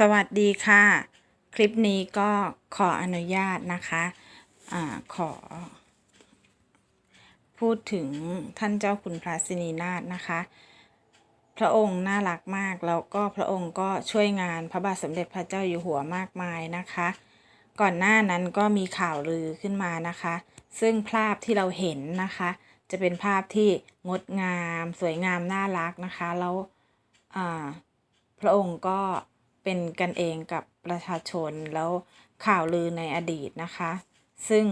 สวัสดีค่ะ คลิปนี้ก็ขออนุญาตนะคะอ่าขอ พูดถึงท่านเจ้าคุณพระสินีนาถนะคะ พระองค์น่ารักมากแล้วก็พระองค์ก็ช่วยงานพระบาทสมเด็จพระเจ้าอยู่หัวมากมายนะคะ ก่อนหน้านั้นก็มีข่าวลือขึ้นมานะคะ ซึ่งภาพที่เราเห็นนะคะ จะเป็นภาพที่งดงาม สวยงามน่ารักนะคะแล้วพระองค์ก็ เป็นกันเองกับประชาชนแล้วข่าวลือในอดีตนะคะ ซึ่ง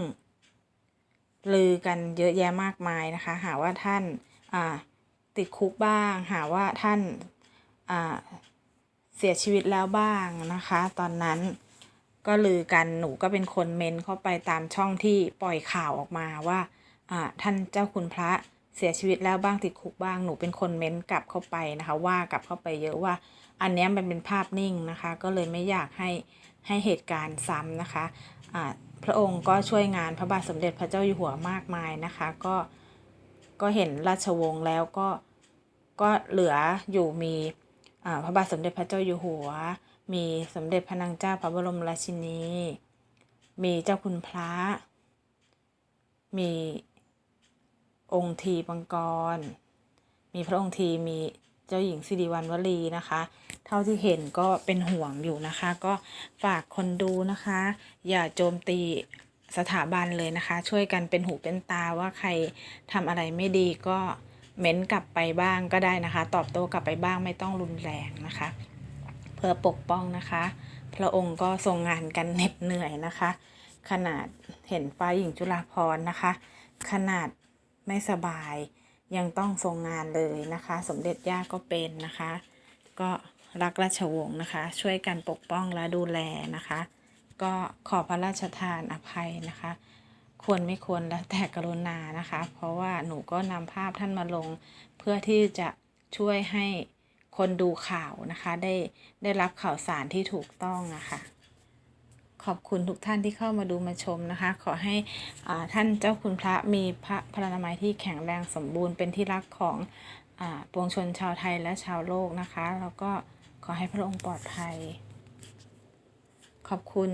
ลือกันเยอะแยะมากมายนะคะ หาว่าท่านติดคุกบ้าง หาว่าท่านาเสียชีวิตแล้วบ้างนะคะ ตอนนั้นก็ลือกันหนูก็เป็นคนเมนเข้าไปตามช่องที่ปล่อยข่าวออกมาว่าอ่าท่านเจ้าคุณพระ เสียชีวิตแล้วบ้างติดคุกบ้างหนูเป็นคนเม้นกลับเข้าไปนะคะ ว่ากลับเข้าไปเยอะว่า อันเนี้ยมันเป็นภาพนิ่งนะคะ ก็เลยไม่อยากให้ให้เหตุการณ์ซ้ำนะคะอ่าพระองค์ก็ช่วยงานพระบาทสมเด็จพระเจ้าอยู่หัวมากมายนะคะ ก็ก็เห็นราชวงศ์แล้วก็ก็เหลืออยู่มีอ่าพระบาทสมเด็จพระเจ้าอยู่หัว มีสมเด็จพระนางเจ้าพระบรมราชินี มีเจ้าคุณพระ มี องค์ทีปังกร มีพระองค์ทีมีเจ้าหญิงสิริวัณวลีนะคะ เท่าที่เห็นก็เป็นห่วงอยู่นะคะ ก็ฝากคนดูนะคะ อย่าโจมตีสถาบันเลยนะคะ ช่วยกันเป็นหูเป็นตาว่าใครทำอะไรไม่ดีก็เม้นกลับไปบ้างก็ได้นะคะ ตอบโต้กลับไปบ้างไม่ต้องรุนแรงนะคะ เพื่อปกป้องนะคะ พระองค์ก็ทรงงานกันเหน็ดเหนื่อยนะคะ ขนาดเห็นฟ้าหญิงจุฬาภรณ์นะคะ ขนาด ไม่สบาย ยังต้องทรงงานเลยนะคะ สมเด็จย่าก็เป็นนะคะ ก็รักราชวงศ์นะคะ ช่วยกันปกป้องและดูแลนะคะ ก็ขอพระราชทานอภัยนะคะ ควรไม่ควรแล้วแต่กรุณานะคะ เพราะว่าหนูก็นำภาพท่านมาลง เพื่อที่จะช่วยให้คนดูข่าวนะคะ ได้ได้รับข่าวสารที่ถูกต้องนะคะ ขอบคุณทุกท่านที่เข้ามาดูมาชมนะคะ ขอให้อ่าท่านเจ้าคุณพระมีพระพลานามัยที่แข็งแรงสมบูรณ์เป็นที่รักของอปวงชนชาวไทยและชาวโลกนะคะ แล้วก็ขอให้พระองค์ปลอดภัย ขอบคุณ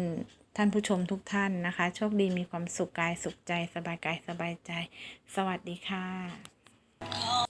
ท่านผู้ชมทุกท่านนะคะ โชคดีมีความสุขกายสุขใจ สบายกายสบายใจ สวัสดีค่ะ